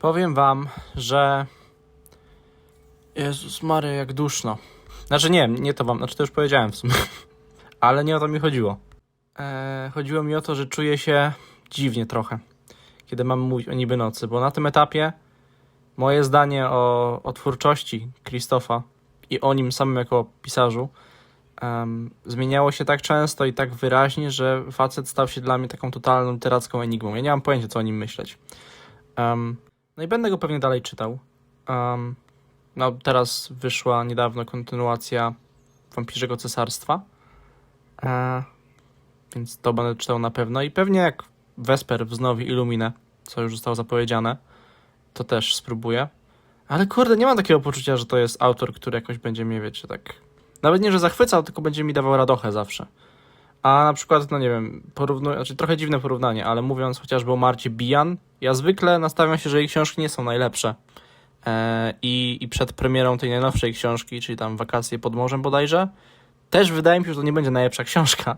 Powiem wam, że. Jezus Mary, jak duszno. Znaczy nie, nie to wam, znaczy to już powiedziałem w sumie. Ale nie o to mi chodziło. Eee, chodziło mi o to, że czuję się dziwnie trochę, kiedy mam mówić o niby nocy, bo na tym etapie moje zdanie o, o twórczości Krzysztofa i o nim samym jako pisarzu em, zmieniało się tak często i tak wyraźnie, że facet stał się dla mnie taką totalną literacką enigmą. Ja nie mam pojęcia, co o nim myśleć. Em, no i będę go pewnie dalej czytał. Em, no teraz wyszła niedawno kontynuacja Wampirzego Cesarstwa. E, więc to będę czytał na pewno. I pewnie jak Vesper wznowi Illuminę, co już zostało zapowiedziane, to też spróbuję. Ale kurde, nie mam takiego poczucia, że to jest autor, który jakoś będzie mnie, wiecie, tak... Nawet nie, że zachwycał, tylko będzie mi dawał radochę zawsze. A na przykład, no nie wiem, porównuję, znaczy trochę dziwne porównanie, ale mówiąc chociażby o Marcie Bijan, ja zwykle nastawiam się, że jej książki nie są najlepsze. E, i, I przed premierą tej najnowszej książki, czyli tam Wakacje pod morzem bodajże, też wydaje mi się, że to nie będzie najlepsza książka.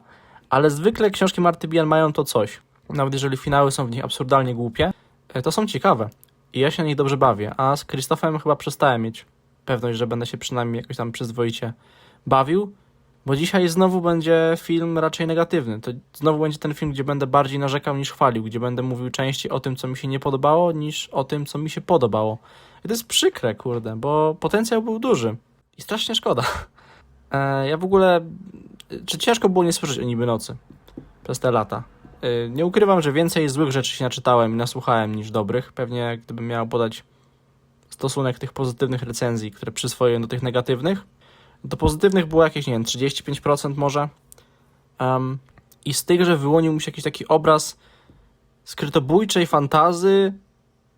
Ale zwykle książki Marty Bijan mają to coś. Nawet jeżeli finały są w nich absurdalnie głupie, e, to są ciekawe. I ja się na nich dobrze bawię. A z Krzysztofem chyba przestałem mieć pewność, że będę się przynajmniej jakoś tam przyzwoicie bawił. Bo dzisiaj znowu będzie film raczej negatywny. To znowu będzie ten film, gdzie będę bardziej narzekał niż chwalił, gdzie będę mówił częściej o tym, co mi się nie podobało, niż o tym, co mi się podobało. I to jest przykre, kurde, bo potencjał był duży. I strasznie szkoda. E, ja w ogóle. Czy ciężko było nie słyszeć o niby nocy przez te lata? E, nie ukrywam, że więcej złych rzeczy się naczytałem i nasłuchałem niż dobrych. Pewnie gdybym miał podać stosunek tych pozytywnych recenzji, które przyswoiłem do tych negatywnych, do pozytywnych było jakieś, nie wiem, 35% może. Um, I z tych, że wyłonił mi się jakiś taki obraz skrytobójczej fantazy,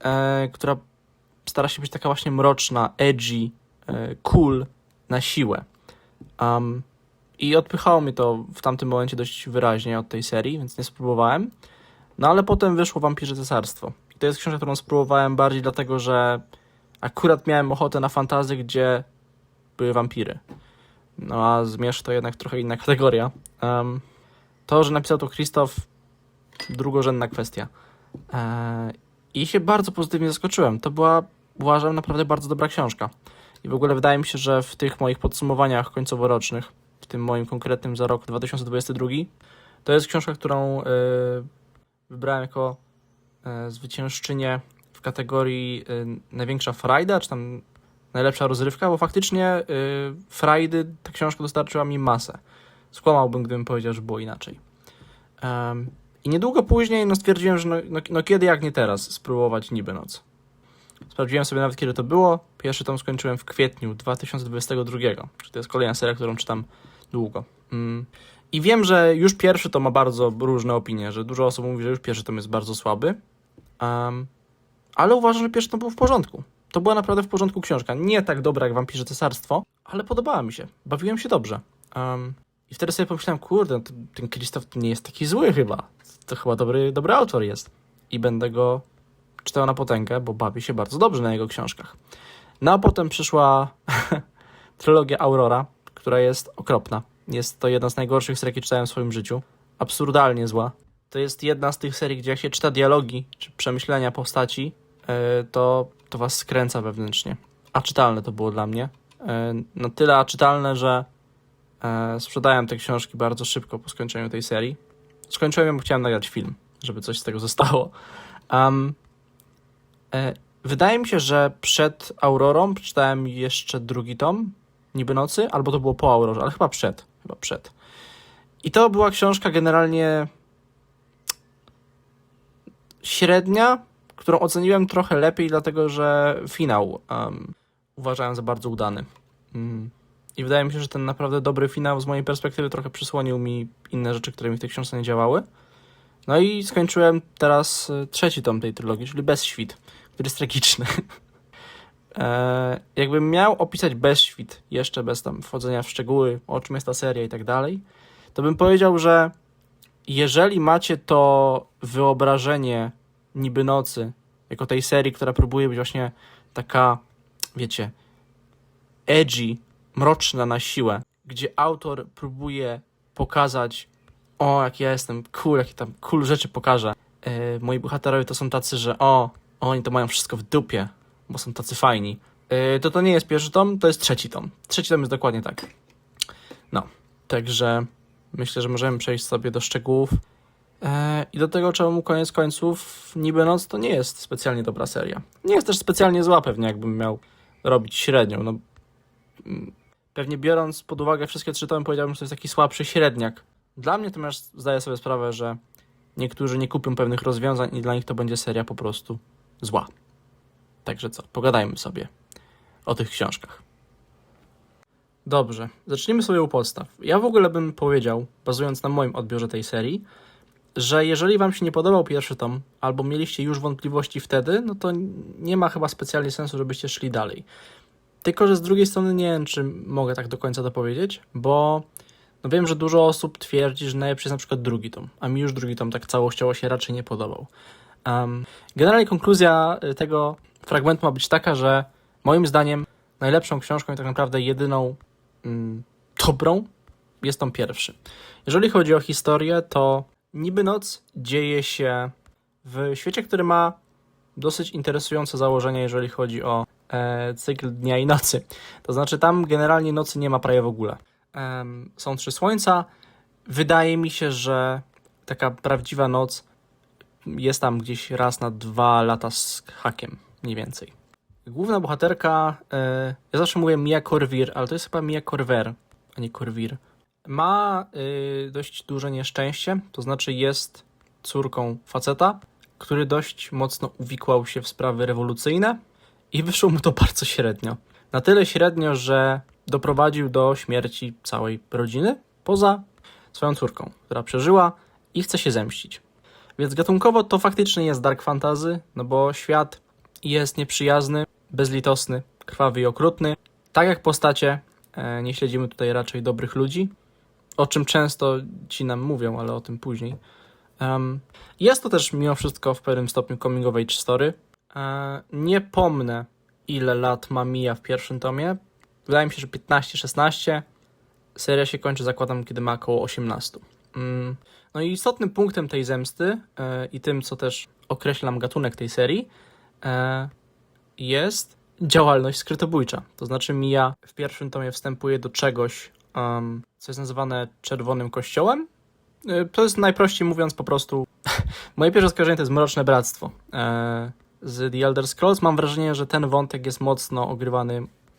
e, która stara się być taka właśnie mroczna, edgy, e, cool na siłę. Um, I odpychało mnie to w tamtym momencie dość wyraźnie od tej serii, więc nie spróbowałem. No ale potem wyszło Wampirze Cesarstwo. I to jest książka, którą spróbowałem bardziej dlatego, że akurat miałem ochotę na fantazy, gdzie były wampiry. No a zmierzch to jednak trochę inna kategoria. Um, to, że napisał to Krzysztof, drugorzędna kwestia. Eee, I się bardzo pozytywnie zaskoczyłem. To była, uważam, naprawdę bardzo dobra książka. I w ogóle wydaje mi się, że w tych moich podsumowaniach końcoworocznych, w tym moim konkretnym za rok 2022, to jest książka, którą e, wybrałem jako e, zwyciężczynię w kategorii e, największa frajda, czy tam najlepsza rozrywka, bo faktycznie y, frajdy ta książka dostarczyła mi masę. Skłamałbym, gdybym powiedział, że było inaczej. Em, I niedługo później no, stwierdziłem, że no, no, no kiedy jak nie teraz spróbować niby noc. Sprawdziłem sobie nawet kiedy to było. Pierwszy tom skończyłem w kwietniu 2022. Czyli to jest kolejna seria, którą czytam długo. Mm. I wiem, że już pierwszy to ma bardzo różne opinie, że dużo osób mówi, że już pierwszy tom jest bardzo słaby. Em, ale uważam, że pierwszy tom był w porządku. To była naprawdę w porządku książka. Nie tak dobra jak Wampirze Cesarstwo, ale podobała mi się. Bawiłem się dobrze. Um, I wtedy sobie pomyślałem, kurde, no ten Krzysztof to nie jest taki zły chyba. To chyba dobry, dobry autor jest. I będę go czytał na potęgę, bo bawi się bardzo dobrze na jego książkach. No a potem przyszła trylogia Aurora, która jest okropna. Jest to jedna z najgorszych serii, jakie czytałem w swoim życiu. Absurdalnie zła. To jest jedna z tych serii, gdzie jak się czyta dialogi czy przemyślenia postaci, yy, to to was skręca wewnętrznie. A czytalne to było dla mnie. E, Na tyle a czytalne, że e, sprzedałem te książki bardzo szybko po skończeniu tej serii. Skończyłem ją, bo chciałem nagrać film, żeby coś z tego zostało. Um, wydaje mi się, że przed Aurorą przeczytałem jeszcze drugi tom, Niby Nocy, albo to było po Aurorze, ale chyba przed. Chyba przed. I to była książka generalnie średnia, którą oceniłem trochę lepiej, dlatego że finał um, uważałem za bardzo udany. Mm. I wydaje mi się, że ten naprawdę dobry finał z mojej perspektywy trochę przysłonił mi inne rzeczy, które mi w tej książce nie działały. No i skończyłem teraz y, trzeci tom tej trylogii, czyli Bez Świt, który jest tragiczny. e, jakbym miał opisać Bez Świt, jeszcze bez tam wchodzenia w szczegóły, o czym jest ta seria i tak dalej, to bym powiedział, że jeżeli macie to wyobrażenie niby nocy, jako tej serii, która próbuje być właśnie taka, wiecie, edgy, mroczna na siłę, gdzie autor próbuje pokazać, o, jak ja jestem cool, jakie tam cool rzeczy pokażę. Yy, moi bohaterowie to są tacy, że o, oni to mają wszystko w dupie, bo są tacy fajni. Yy, to to nie jest pierwszy tom, to jest trzeci tom. Trzeci tom jest dokładnie tak. No, także myślę, że możemy przejść sobie do szczegółów. I do tego, czemu koniec końców Niby Noc to nie jest specjalnie dobra seria. Nie jest też specjalnie zła pewnie, jakbym miał robić średnią. No, mm, pewnie biorąc pod uwagę wszystkie trzy tomy, powiedziałbym, że to jest taki słabszy średniak. Dla mnie natomiast zdaję sobie sprawę, że niektórzy nie kupią pewnych rozwiązań i dla nich to będzie seria po prostu zła. Także co, pogadajmy sobie o tych książkach. Dobrze, zacznijmy sobie u podstaw. Ja w ogóle bym powiedział, bazując na moim odbiorze tej serii, że jeżeli wam się nie podobał pierwszy tom, albo mieliście już wątpliwości wtedy, no to nie ma chyba specjalnie sensu, żebyście szli dalej. Tylko, że z drugiej strony nie wiem, czy mogę tak do końca to powiedzieć, bo no wiem, że dużo osób twierdzi, że najlepszy jest na przykład drugi tom, a mi już drugi tom tak całościowo się raczej nie podobał. Um, generalnie konkluzja y, tego fragmentu ma być taka, że moim zdaniem najlepszą książką i tak naprawdę jedyną mm, dobrą jest tom pierwszy. Jeżeli chodzi o historię, to Niby Noc dzieje się w świecie, który ma dosyć interesujące założenia, jeżeli chodzi o e, cykl dnia i nocy. To znaczy, tam generalnie nocy nie ma prawie w ogóle. Em, są trzy słońca. Wydaje mi się, że taka prawdziwa noc jest tam gdzieś raz na dwa lata z hakiem, mniej więcej. Główna bohaterka, e, ja zawsze mówię Mia Corvir, ale to jest chyba Mia Corver, a nie Corvir. Ma y, dość duże nieszczęście, to znaczy jest córką faceta, który dość mocno uwikłał się w sprawy rewolucyjne i wyszło mu to bardzo średnio. Na tyle średnio, że doprowadził do śmierci całej rodziny, poza swoją córką, która przeżyła i chce się zemścić. Więc gatunkowo to faktycznie jest dark fantasy, no bo świat jest nieprzyjazny, bezlitosny, krwawy i okrutny. Tak jak postacie, e, nie śledzimy tutaj raczej dobrych ludzi, o czym często ci nam mówią, ale o tym później. Um, jest to też mimo wszystko w pewnym stopniu coming of age story. E, nie pomnę, ile lat ma Mia w pierwszym tomie. Wydaje mi się, że 15-16. Seria się kończy, zakładam, kiedy ma około 18. Mm. No i istotnym punktem tej zemsty e, i tym, co też określam gatunek tej serii, e, jest działalność skrytobójcza. To znaczy Mia w pierwszym tomie wstępuje do czegoś, um, co jest nazywane Czerwonym Kościołem. Y, To jest najprościej mówiąc po prostu. Moje pierwsze skojarzenie to jest Mroczne Bractwo. E, Z The Elder Scrolls mam wrażenie, że ten wątek jest mocno ogrywany,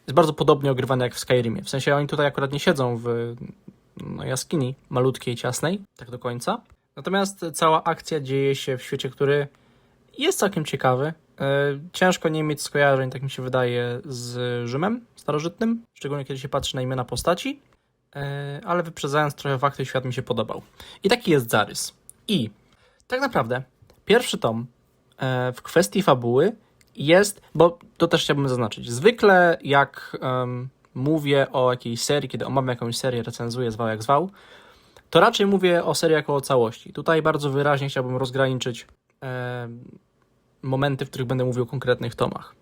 jest bardzo podobnie ogrywany jak w Skyrimie. W sensie oni tutaj akurat nie siedzą w no, jaskini malutkiej, ciasnej, tak do końca. Natomiast cała akcja dzieje się w świecie, który jest całkiem ciekawy. E, Ciężko nie mieć skojarzeń, tak mi się wydaje, z Rzymem starożytnym, szczególnie kiedy się patrzy na imiona postaci. E, ale wyprzedzając trochę fakty, świat mi się podobał. I taki jest zarys. I tak naprawdę pierwszy tom e, w kwestii fabuły jest, bo to też chciałbym zaznaczyć. Zwykle jak em, mówię o jakiejś serii, kiedy omawiam jakąś serię, recenzuję, zwał jak zwał, to raczej mówię o serii jako o całości. Tutaj bardzo wyraźnie chciałbym rozgraniczyć em, momenty, w których będę mówił o konkretnych tomach.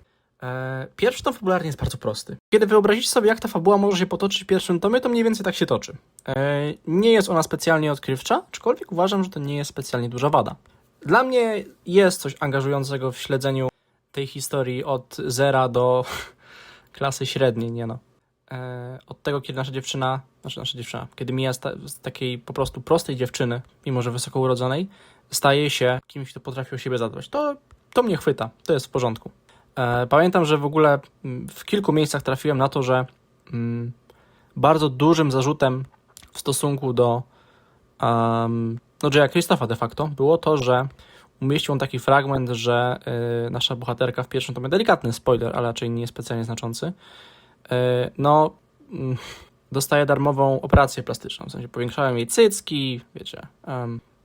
E, Pierwszy tom fabularnie jest bardzo prosty. Kiedy wyobrazicie sobie, jak ta fabuła może się potoczyć w pierwszym tomie, to mniej więcej tak się toczy. E, Nie jest ona specjalnie odkrywcza, aczkolwiek uważam, że to nie jest specjalnie duża wada. Dla mnie jest coś angażującego w śledzeniu tej historii od zera do klasy średniej, nie no. E, Od tego, kiedy nasza dziewczyna, znaczy nasza dziewczyna, kiedy mija z, ta, z takiej po prostu prostej dziewczyny, mimo że wysoko urodzonej, staje się kimś, kto potrafi o siebie zadbać. To, to mnie chwyta, to jest w porządku. E, Pamiętam, że w ogóle mm, w kilku miejscach trafiłem na to, że mm, bardzo dużym zarzutem w stosunku do um, no Jaya Christopha de facto było to, że umieścił on taki fragment, że y, nasza bohaterka w pierwszym tomie, delikatny spoiler, ale raczej nie specjalnie znaczący, y, no mm, dostaje darmową operację plastyczną, w sensie powiększają jej cycki, wiecie,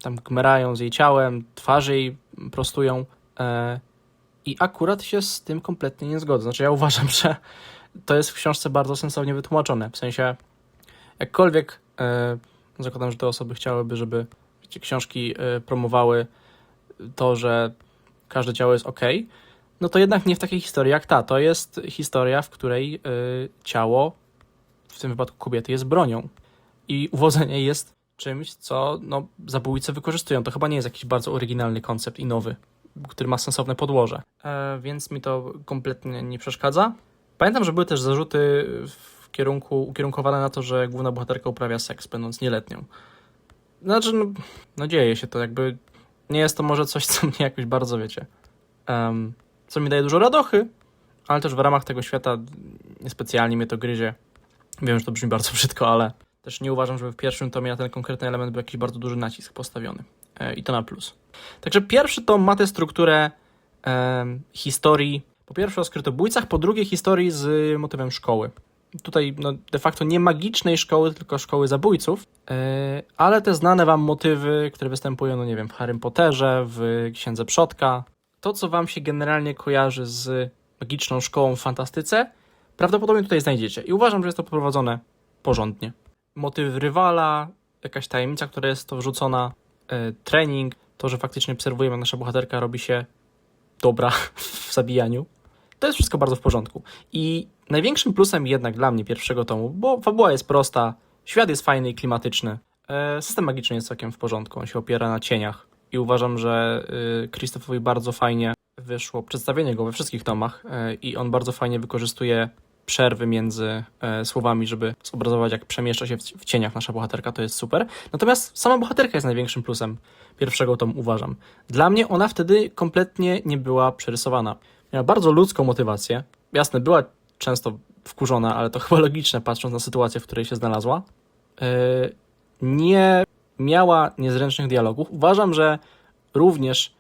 tam gmerają z jej ciałem, twarz jej prostują, e, i akurat się z tym kompletnie nie zgodzę. Znaczy, ja uważam, że to jest w książce bardzo sensownie wytłumaczone. W sensie, jakkolwiek e, zakładam, że te osoby chciałyby, żeby wiecie, książki e, promowały to, że każde ciało jest ok, no to jednak nie w takiej historii jak ta. To jest historia, w której e, ciało, w tym wypadku kobiety, jest bronią. I uwodzenie jest czymś, co no, zabójcy wykorzystują. To chyba nie jest jakiś bardzo oryginalny koncept i nowy który ma sensowne podłoże. E, więc mi to kompletnie nie przeszkadza. Pamiętam, że były też zarzuty w kierunku, ukierunkowane na to, że główna bohaterka uprawia seks, będąc nieletnią. Znaczy, no, no dzieje się to, jakby nie jest to może coś, co mnie jakoś bardzo, wiecie, em, co mi daje dużo radochy, ale też w ramach tego świata niespecjalnie mnie to gryzie. Wiem, że to brzmi bardzo brzydko, ale też nie uważam, żeby w pierwszym tomie na ten konkretny element był jakiś bardzo duży nacisk postawiony. E, I to na plus. Także pierwszy tom ma tę strukturę em, historii, po pierwsze o skrytobójcach, po drugie historii z motywem szkoły. Tutaj no, de facto nie magicznej szkoły, tylko szkoły zabójców, e, ale te znane wam motywy, które występują, no nie wiem, w Harrym Potterze, w Księdze Przodka. To, co wam się generalnie kojarzy z magiczną szkołą w fantastyce, prawdopodobnie tutaj znajdziecie. I uważam, że jest to poprowadzone porządnie. Motyw rywala, jakaś tajemnica, która jest to wrzucona, e, trening, to, że faktycznie obserwujemy, jak nasza bohaterka robi się dobra w zabijaniu. To jest wszystko bardzo w porządku. I największym plusem jednak dla mnie pierwszego tomu, bo fabuła jest prosta, świat jest fajny i klimatyczny, e, system magiczny jest całkiem w porządku, on się opiera na cieniach. I uważam, że Krzysztofowi bardzo fajnie wyszło przedstawienie go we wszystkich tomach e, i on bardzo fajnie wykorzystuje przerwy między e, słowami, żeby zobrazować, jak przemieszcza się w, w cieniach nasza bohaterka, to jest super. Natomiast sama bohaterka jest największym plusem pierwszego tomu, uważam. Dla mnie ona wtedy kompletnie nie była przerysowana. Miała bardzo ludzką motywację. Jasne, była często wkurzona, ale to chyba logiczne, patrząc na sytuację, w której się znalazła. E, nie miała niezręcznych dialogów. Uważam, że również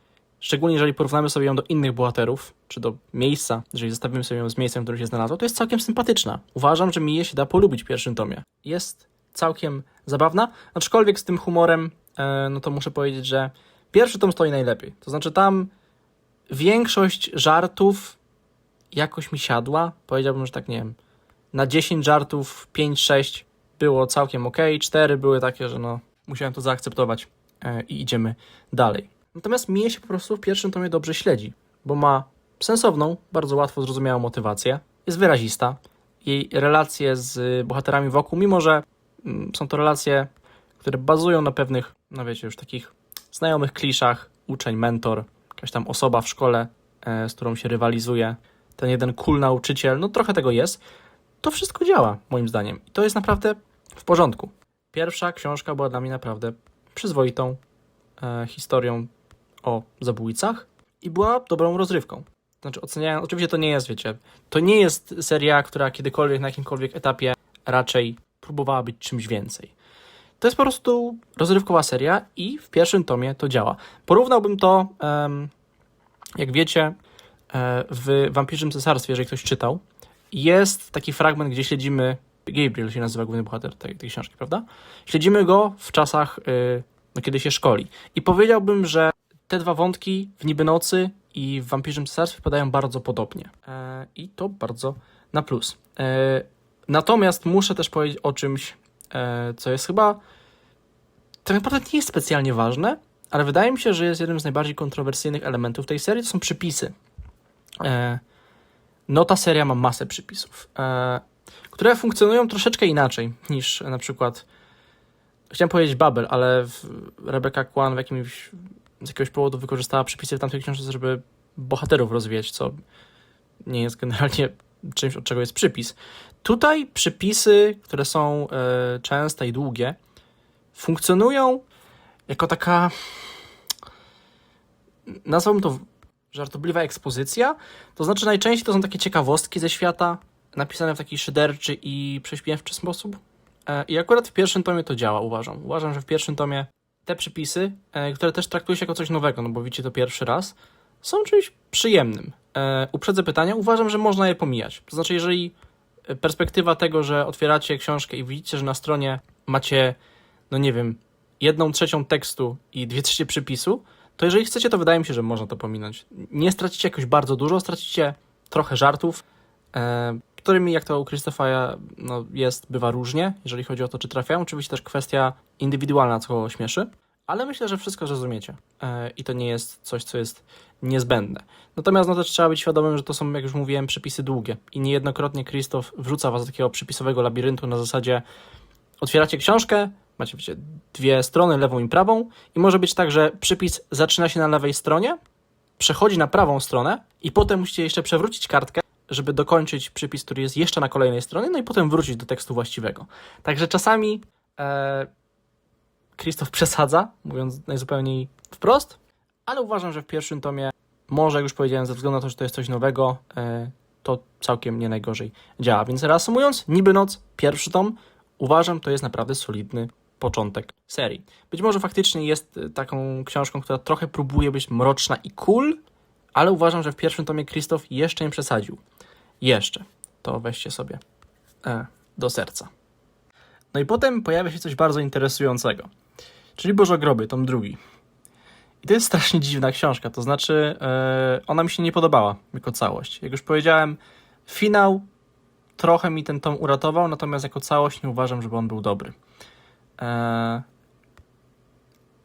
Szczególnie jeżeli porównamy sobie ją do innych bohaterów, czy do miejsca, jeżeli zestawimy sobie ją z miejscem, w którym się znalazła, to jest całkiem sympatyczna. Uważam, że Miję się da polubić w pierwszym tomie. Jest całkiem zabawna, aczkolwiek z tym humorem, e, no to muszę powiedzieć, że pierwszy tom stoi najlepiej. To znaczy tam większość żartów jakoś mi siadła. Powiedziałbym, że tak, nie wiem, na 10 żartów 5-6 było całkiem ok, 4 były takie, że no, musiałem to zaakceptować e, i idziemy dalej. Natomiast mnie się po prostu w pierwszym tomie dobrze śledzi, bo ma sensowną, bardzo łatwo zrozumiałą motywację, jest wyrazista, jej relacje z bohaterami wokół, mimo że mm, są to relacje, które bazują na pewnych, no wiecie, już takich znajomych kliszach, uczeń, mentor, jakaś tam osoba w szkole, e, z którą się rywalizuje, ten jeden cool nauczyciel, no trochę tego jest, to wszystko działa, moim zdaniem. I to jest naprawdę w porządku. Pierwsza książka była dla mnie naprawdę przyzwoitą e, historią o zabójcach i była dobrą rozrywką. Znaczy, oceniając, oczywiście to nie jest, wiecie, to nie jest seria, która kiedykolwiek na jakimkolwiek etapie raczej próbowała być czymś więcej. To jest po prostu rozrywkowa seria i w pierwszym tomie to działa. Porównałbym to, jak wiecie, e, w Wampirzym Cesarstwie, jeżeli ktoś czytał, jest taki fragment, gdzie śledzimy, Gabriel się nazywa główny bohater tej, tej książki, prawda? Śledzimy go w czasach, y, no, kiedy się szkoli. I powiedziałbym, że te dwa wątki w Niby Nocy i w Wampirzym Cesarstwie padają bardzo podobnie. E, I to bardzo na plus. E, natomiast muszę też powiedzieć o czymś, e, co jest chyba tak naprawdę nie jest specjalnie ważne, ale wydaje mi się, że jest jednym z najbardziej kontrowersyjnych elementów tej serii, to są przypisy. No ta seria ma masę przypisów, które funkcjonują troszeczkę inaczej niż na przykład chciałem powiedzieć Babel, ale Rebecca Kwan w jakimś z jakiegoś powodu wykorzystała przepisy w tamtej książce, żeby bohaterów rozwijać, co nie jest generalnie czymś, od czego jest przypis. Tutaj przypisy, które są e, częste i długie, funkcjonują jako taka, nazwałbym to żartobliwa ekspozycja, to znaczy najczęściej to są takie ciekawostki ze świata, napisane w taki szyderczy i prześmiewczy sposób. E, I akurat w pierwszym tomie to działa, uważam. Uważam, że w pierwszym tomie te przypisy, e, które też traktuje się jako coś nowego, no bo widzicie to pierwszy raz, są czymś przyjemnym. E, uprzedzę pytania, uważam, że można je pomijać. To znaczy, jeżeli perspektywa tego, że otwieracie książkę i widzicie, że na stronie macie, no nie wiem, jedną trzecią tekstu i dwie trzecie przypisu, to jeżeli chcecie, to wydaje mi się, że można to pominąć. Nie stracicie jakoś bardzo dużo, stracicie trochę żartów, e, którymi, jak to u Krzysztofa no, jest, bywa różnie, jeżeli chodzi o to, czy trafiają. Oczywiście też kwestia indywidualna, co śmieszy, ale myślę, że wszystko zrozumiecie e, i to nie jest coś, co jest niezbędne. Natomiast no też trzeba być świadomym, że to są, jak już mówiłem, przepisy długie i niejednokrotnie Krzysztof wrzuca was do takiego przepisowego labiryntu na zasadzie otwieracie książkę, macie wiecie, dwie strony, lewą i prawą i może być tak, że przypis zaczyna się na lewej stronie, przechodzi na prawą stronę i potem musicie jeszcze przewrócić kartkę, żeby dokończyć przypis, który jest jeszcze na kolejnej stronie, no i potem wrócić do tekstu właściwego. Także czasami e, Krzysztof przesadza, mówiąc najzupełniej wprost, ale uważam, że w pierwszym tomie, może jak już powiedziałem, ze względu na to, że to jest coś nowego, e, to całkiem nie najgorzej działa. Więc reasumując, Niby Noc, pierwszy tom, uważam, to jest naprawdę solidny początek serii. Być może faktycznie jest e, taką książką, która trochę próbuje być mroczna i cool, ale uważam, że w pierwszym tomie Krzysztof jeszcze nie przesadził. Jeszcze. To weźcie sobie e, do serca. No i potem pojawia się coś bardzo interesującego, czyli Bożogroby, tom drugi. I to jest strasznie dziwna książka, to znaczy e, ona mi się nie podobała jako całość. Jak już powiedziałem, finał trochę mi ten tom uratował, natomiast jako całość nie uważam, żeby on był dobry. E,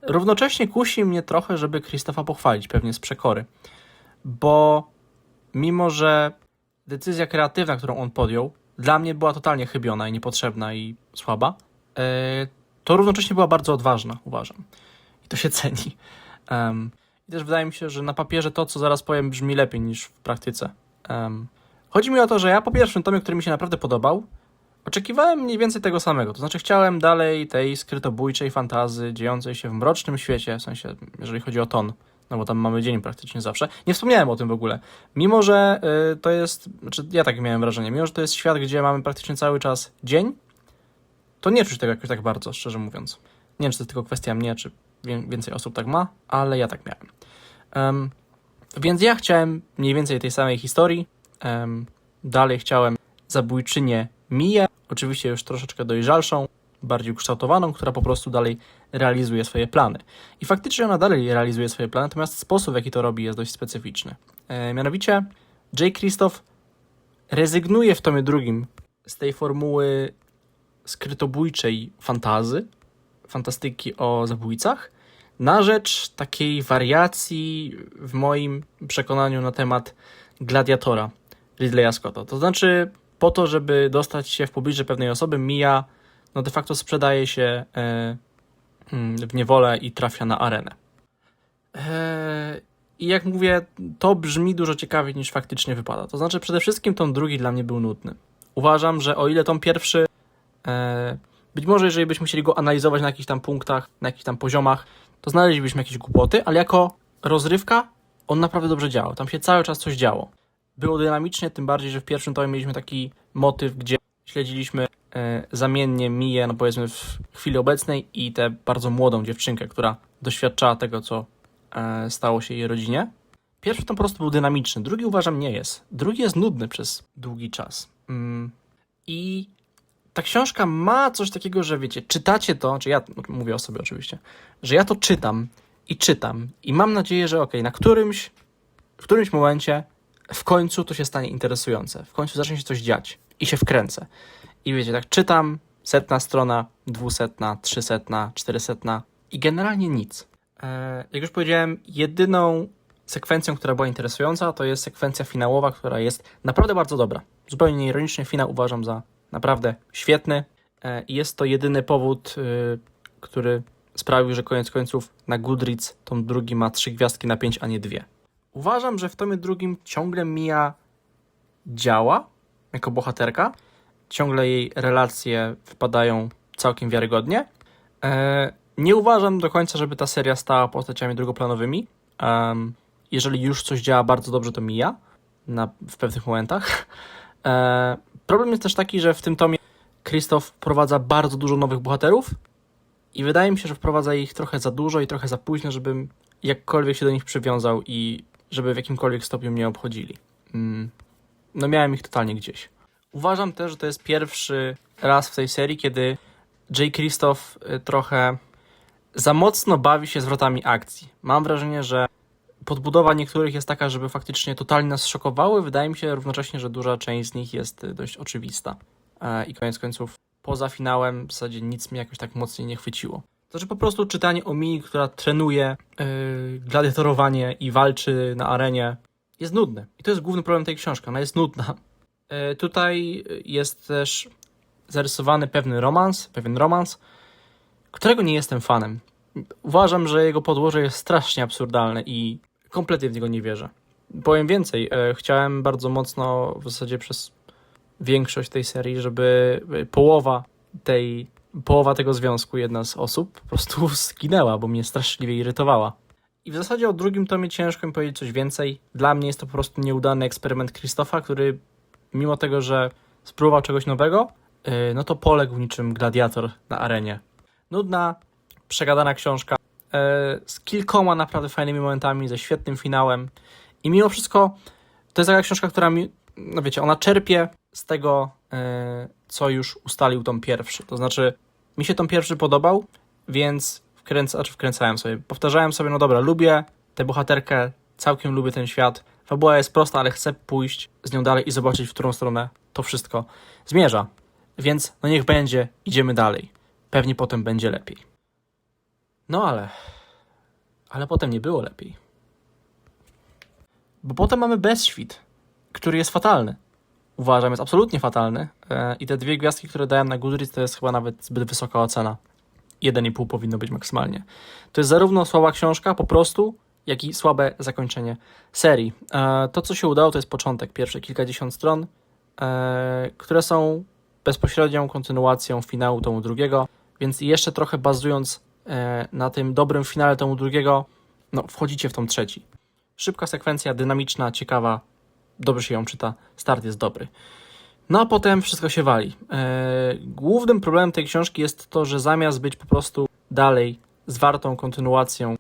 równocześnie kusi mnie trochę, żeby Krzysztofa pochwalić, pewnie z przekory, bo mimo, że decyzja kreatywna, którą on podjął, dla mnie była totalnie chybiona i niepotrzebna i słaba, e, to równocześnie była bardzo odważna, uważam. I to się ceni. Um, I też wydaje mi się, że na papierze to, co zaraz powiem, brzmi lepiej niż w praktyce. Um, chodzi mi o to, że ja po pierwszym tomie, który mi się naprawdę podobał, oczekiwałem mniej więcej tego samego. To znaczy, chciałem dalej tej skrytobójczej fantazy dziejącej się w mrocznym świecie, w sensie, jeżeli chodzi o ton, no bo tam mamy dzień praktycznie zawsze. Nie wspomniałem o tym w ogóle. Mimo, że y, to jest, znaczy ja tak miałem wrażenie, mimo, że to jest świat, gdzie mamy praktycznie cały czas dzień, to nie czuć tego jakoś tak bardzo, szczerze mówiąc. Nie wiem, czy to tylko kwestia mnie, czy więcej osób tak ma, ale ja tak miałem. Em, więc ja chciałem mniej więcej tej samej historii. Em, dalej chciałem zabójczynię Miję, oczywiście już troszeczkę dojrzalszą, bardziej ukształtowaną, która po prostu dalej realizuje swoje plany. I faktycznie ona dalej realizuje swoje plany, natomiast sposób, w jaki to robi, jest dość specyficzny. E, mianowicie J. Christoph rezygnuje w tomie drugim z tej formuły skrytobójczej fantazy, fantastyki o zabójcach, na rzecz takiej wariacji w moim przekonaniu na temat gladiatora Ridleya Scotta. To znaczy, po to, żeby dostać się w pobliże pewnej osoby, Mija no de facto sprzedaje się e, mm, w niewolę i trafia na arenę. E, I jak mówię, to brzmi dużo ciekawiej niż faktycznie wypada. To znaczy, przede wszystkim tom drugi dla mnie był nudny. Uważam, że o ile tom pierwszy, e, być może jeżeli byśmy chcieli go analizować na jakichś tam punktach, na jakichś tam poziomach, to znaleźlibyśmy jakieś głupoty, ale jako rozrywka on naprawdę dobrze działał. Tam się cały czas coś działo. Było dynamicznie, tym bardziej, że w pierwszym tomie mieliśmy taki motyw, gdzie śledziliśmy zamiennie Miję, no powiedzmy w chwili obecnej i tę bardzo młodą dziewczynkę, która doświadczała tego, co e, stało się jej rodzinie. Pierwszy tom po prostu był dynamiczny, drugi uważam nie jest. Drugi jest nudny przez długi czas. Mm. I ta książka ma coś takiego, że wiecie, czytacie to, czy ja mówię o sobie oczywiście, że ja to czytam i czytam i mam nadzieję, że okej, na którymś, w którymś momencie w końcu to się stanie interesujące, w końcu zacznie się coś dziać i się wkręcę. I wiecie, tak czytam, setna strona, dwusetna, trzysetna, czterysetna i generalnie nic. E, jak już powiedziałem, jedyną sekwencją, która była interesująca, to jest sekwencja finałowa, która jest naprawdę bardzo dobra. Zupełnie nieironicznie finał uważam za naprawdę świetny e, jest to jedyny powód, y, który sprawił, że koniec końców na Goodreads tom drugi ma trzy gwiazdki na pięć, a nie dwie. Uważam, że w tomie drugim ciągle Mia działa jako bohaterka. Ciągle jej relacje wypadają całkiem wiarygodnie. E, nie uważam do końca, żeby ta seria stała postaciami drugoplanowymi. Jeżeli już coś działa bardzo dobrze, to mija na, w pewnych momentach. E, problem jest też taki, że w tym tomie Krzysztof wprowadza bardzo dużo nowych bohaterów i wydaje mi się, że wprowadza ich trochę za dużo i trochę za późno, żebym jakkolwiek się do nich przywiązał i żeby w jakimkolwiek stopniu mnie obchodzili. Mm. No miałem ich totalnie gdzieś. Uważam też, że to jest pierwszy raz w tej serii, kiedy J. Krzysztof y, trochę za mocno bawi się zwrotami akcji. Mam wrażenie, że podbudowa niektórych jest taka, żeby faktycznie totalnie nas szokowały. Wydaje mi się równocześnie, że duża część z nich jest y, dość oczywista. E, I koniec końców, poza finałem, w zasadzie nic mnie jakoś tak mocniej nie chwyciło. To, po prostu czytanie o Mii, która trenuje yy, gladiatorowanie i walczy na arenie, jest nudne. I to jest główny problem tej książki. Ona jest nudna. Yy, tutaj jest też zarysowany pewny romans, pewien romans, którego nie jestem fanem. Uważam, że jego podłoże jest strasznie absurdalne i Kompletnie w niego nie wierzę. Powiem więcej, e, chciałem bardzo mocno w zasadzie przez większość tej serii, żeby e, połowa tej, połowa tego związku, jedna z osób po prostu zginęła, bo mnie straszliwie irytowała. I w zasadzie o drugim tomie ciężko mi powiedzieć coś więcej. Dla mnie jest to po prostu nieudany eksperyment Krzysztofa, który mimo tego, że spróbował czegoś nowego, yy, no to poległ niczym gladiator na arenie. Nudna, przegadana książka yy, z kilkoma naprawdę fajnymi momentami, ze świetnym finałem. I mimo wszystko to jest taka książka, która mi, no wiecie, ona czerpie z tego, yy, co już ustalił tom pierwszy. To znaczy, mi się tom pierwszy podobał, więc wkręca, znaczy wkręcałem sobie, powtarzałem sobie, no dobra, lubię tę bohaterkę, całkiem lubię ten świat. Fabuła jest prosta, ale chcę pójść z nią dalej i zobaczyć, w którą stronę to wszystko zmierza. Więc no niech będzie, idziemy dalej. Pewnie potem będzie lepiej. No ale. Ale potem nie było lepiej. Bo potem mamy Bezświt, który jest fatalny. Uważam, jest absolutnie fatalny. E, I te dwie gwiazdki, które dałem na Goodreads, to jest chyba nawet zbyt wysoka ocena. 1,5 powinno być maksymalnie. To jest zarówno słaba książka po prostu, jak i słabe zakończenie serii. E, To, co się udało, to jest początek, pierwsze kilkadziesiąt stron, e, które są bezpośrednią kontynuacją finału tomu drugiego, więc jeszcze trochę bazując e, na tym dobrym finale tomu drugiego, no, wchodzicie w tom trzeci. Szybka sekwencja, dynamiczna, ciekawa, dobrze się ją czyta, start jest dobry. No a potem wszystko się wali. Głównym problemem tej książki jest to, że zamiast być po prostu dalej zwartą kontynuacją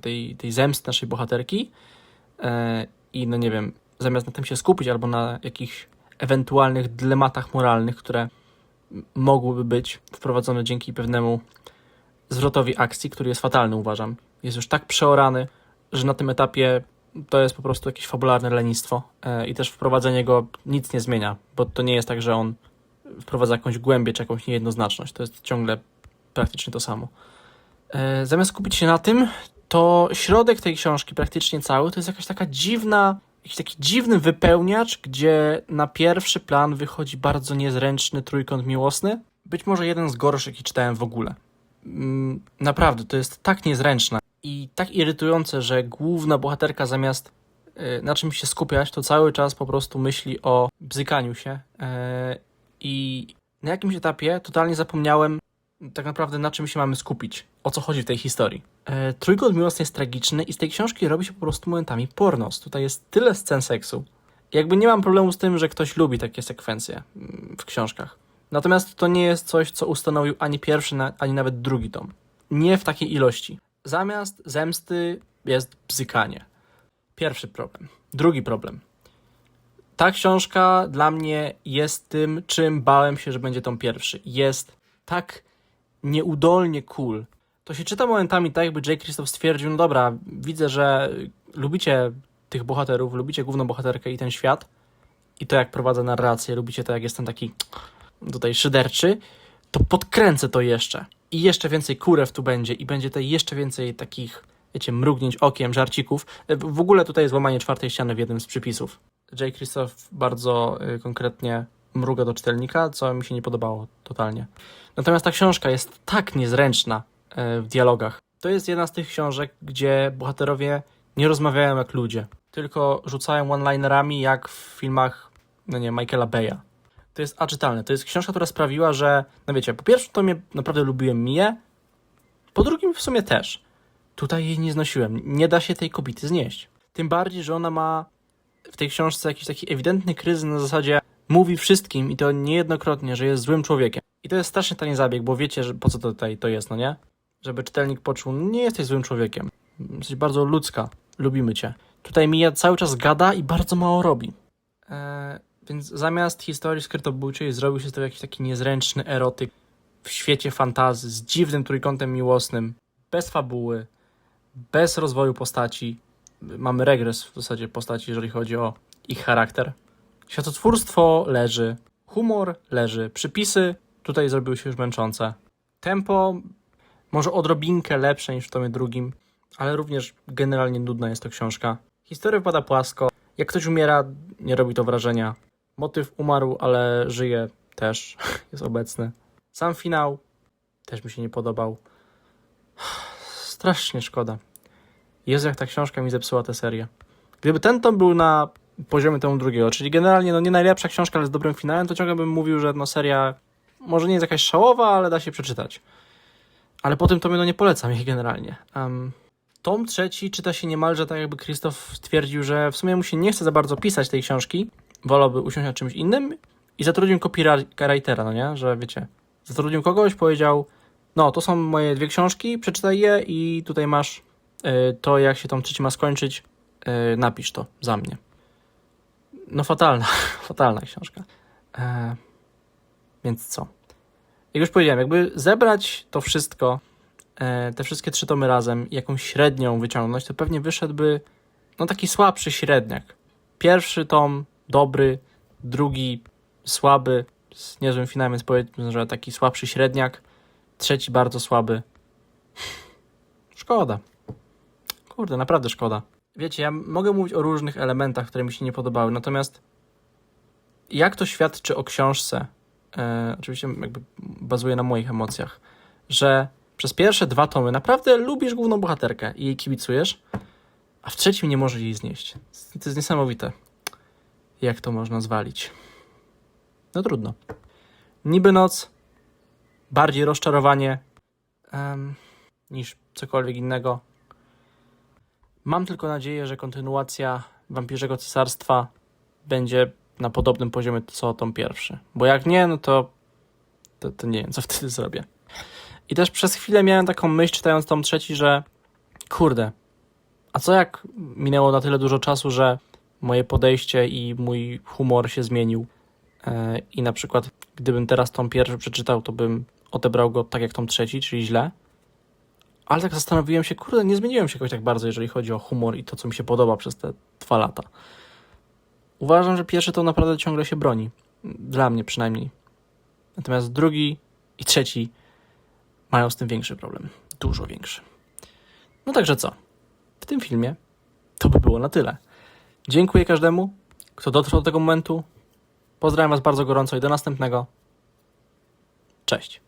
tej, tej zemsty naszej bohaterki e, i no nie wiem, zamiast na tym się skupić albo na jakichś ewentualnych dylematach moralnych, które mogłyby być wprowadzone dzięki pewnemu zwrotowi akcji, który jest fatalny uważam. Jest już tak przeorany, że na tym etapie to jest po prostu jakieś fabularne lenistwo e, i też wprowadzenie go nic nie zmienia, bo to nie jest tak, że on wprowadza jakąś głębię czy jakąś niejednoznaczność. To jest ciągle praktycznie to samo. E, Zamiast skupić się na tym, to środek tej książki, praktycznie cały, to jest jakaś taka dziwna, jakiś taki dziwny wypełniacz, gdzie na pierwszy plan wychodzi bardzo niezręczny trójkąt miłosny. Być może jeden z gorszych, jaki czytałem w ogóle. Mm, Naprawdę, to jest tak niezręczne i tak irytujące, że główna bohaterka zamiast y, na czymś się skupiać, to cały czas po prostu myśli o bzykaniu się. e, I na jakimś etapie totalnie zapomniałem tak naprawdę na czym się mamy skupić, o co chodzi w tej historii. E, Trójkąt miłosny jest tragiczny i z tej książki robi się po prostu momentami pornos. Tutaj jest tyle scen seksu. Jakby nie mam problemu z tym, że ktoś lubi takie sekwencje mm, w książkach. Natomiast to nie jest coś, co ustanowił ani pierwszy, ani nawet drugi tom. Nie w takiej ilości. Zamiast zemsty jest bzykanie. Pierwszy problem. Drugi problem. Ta książka dla mnie jest tym, czym bałem się, że będzie tom pierwszy. Jest tak nieudolnie cool. To się czyta momentami tak, jakby J. Christoph stwierdził, no dobra, widzę, że lubicie tych bohaterów, lubicie główną bohaterkę i ten świat i to, jak prowadzę narrację, lubicie to, jak jestem taki tutaj szyderczy, to podkręcę to jeszcze. I jeszcze więcej kurew tu będzie i będzie tutaj jeszcze więcej takich, wiecie, mrugnięć okiem, żarcików. E, W ogóle tutaj jest łamanie czwartej ściany w jednym z przypisów. J. Christoph bardzo y, konkretnie mruga do czytelnika, co mi się nie podobało totalnie. Natomiast ta książka jest tak niezręczna e, w dialogach. To jest jedna z tych książek, gdzie bohaterowie nie rozmawiają jak ludzie, tylko rzucają one-linerami jak w filmach, no nie, Michaela Beya. To jest aczytalne. To jest książka, która sprawiła, że, no wiecie, po pierwsze to mnie naprawdę lubiłem Mię, po drugim w sumie też. Tutaj jej nie znosiłem. Nie da się tej kobiety znieść. Tym bardziej, że ona ma w tej książce jakiś taki ewidentny kryzys na zasadzie mówi wszystkim i to niejednokrotnie, że jest złym człowiekiem. I to jest strasznie tani zabieg, bo wiecie, że po co to tutaj to jest, no nie? Żeby czytelnik poczuł, nie jesteś złym człowiekiem. Jesteś bardzo ludzka. Lubimy cię. Tutaj Mija cały czas gada i bardzo mało robi. Eee, więc zamiast historii skrytobójczej zrobił się to jakiś taki niezręczny erotyk w świecie fantazy z dziwnym trójkątem miłosnym, bez fabuły, bez rozwoju postaci. Mamy regres w zasadzie postaci, jeżeli chodzi o ich charakter. Światotwórstwo leży, humor leży, przypisy tutaj zrobiły się już męczące. Tempo może odrobinkę lepsze niż w tomie drugim, ale również generalnie nudna jest to książka. Historia wypada płasko. Jak ktoś umiera, nie robi to wrażenia. Motyw umarł, ale żyje też, jest obecny. Sam finał też mi się nie podobał. Strasznie szkoda. Jezu, jak ta książka mi zepsuła tę serię. Gdyby ten tom był na poziomie tomu drugiego, czyli generalnie no nie najlepsza książka, ale z dobrym finałem, to ciągle bym mówił, że no seria może nie jest jakaś szałowa, ale da się przeczytać. Ale po tym tomie no nie polecam jej generalnie. Um, tom trzeci czyta się niemalże tak, jakby Krzysztof stwierdził, że w sumie mu się nie chce za bardzo pisać tej książki, wolałby usiąść nad czymś innym i zatrudnił copywritera, no nie? Że wiecie, zatrudnił kogoś, powiedział, no to są moje dwie książki, przeczytaj je i tutaj masz y, to, jak się tom trzeci ma skończyć, y, napisz to za mnie. No fatalna, fatalna książka. E, więc co? Jak już powiedziałem, jakby zebrać to wszystko, e, te wszystkie trzy tomy razem jakąś średnią wyciągnąć, to pewnie wyszedłby no taki słabszy średniak. Pierwszy tom dobry, drugi słaby, z niezłym finałem, więc powiedzmy, że taki słabszy średniak, trzeci bardzo słaby. Szkoda. Kurde, naprawdę szkoda. Wiecie, ja mogę mówić o różnych elementach, które mi się nie podobały, natomiast jak to świadczy o książce, e, oczywiście jakby bazuje na moich emocjach, że przez pierwsze dwa tomy naprawdę lubisz główną bohaterkę i jej kibicujesz, a w trzecim nie możesz jej znieść. To jest niesamowite. Jak to można zwalić? No trudno. Niby noc, bardziej rozczarowanie em, niż cokolwiek innego. Mam tylko nadzieję, że kontynuacja Wampirzego Cesarstwa będzie na podobnym poziomie co tom pierwszy. Bo jak nie, no to, to, to nie wiem, co wtedy zrobię. I też przez chwilę miałem taką myśl, czytając tom trzeci, że kurde, a co jak minęło na tyle dużo czasu, że moje podejście i mój humor się zmienił e, i na przykład gdybym teraz tom pierwszy przeczytał, to bym odebrał go tak jak tom trzeci, czyli źle. Ale tak zastanowiłem się, kurde, nie zmieniłem się jakoś tak bardzo, jeżeli chodzi o humor i to, co mi się podoba przez te dwa lata. Uważam, że pierwszy to naprawdę ciągle się broni. Dla mnie przynajmniej. Natomiast drugi i trzeci mają z tym większy problem. Dużo większy. No także co? W tym filmie to by było na tyle. Dziękuję każdemu, kto dotrwał do tego momentu. Pozdrawiam Was bardzo gorąco i do następnego. Cześć.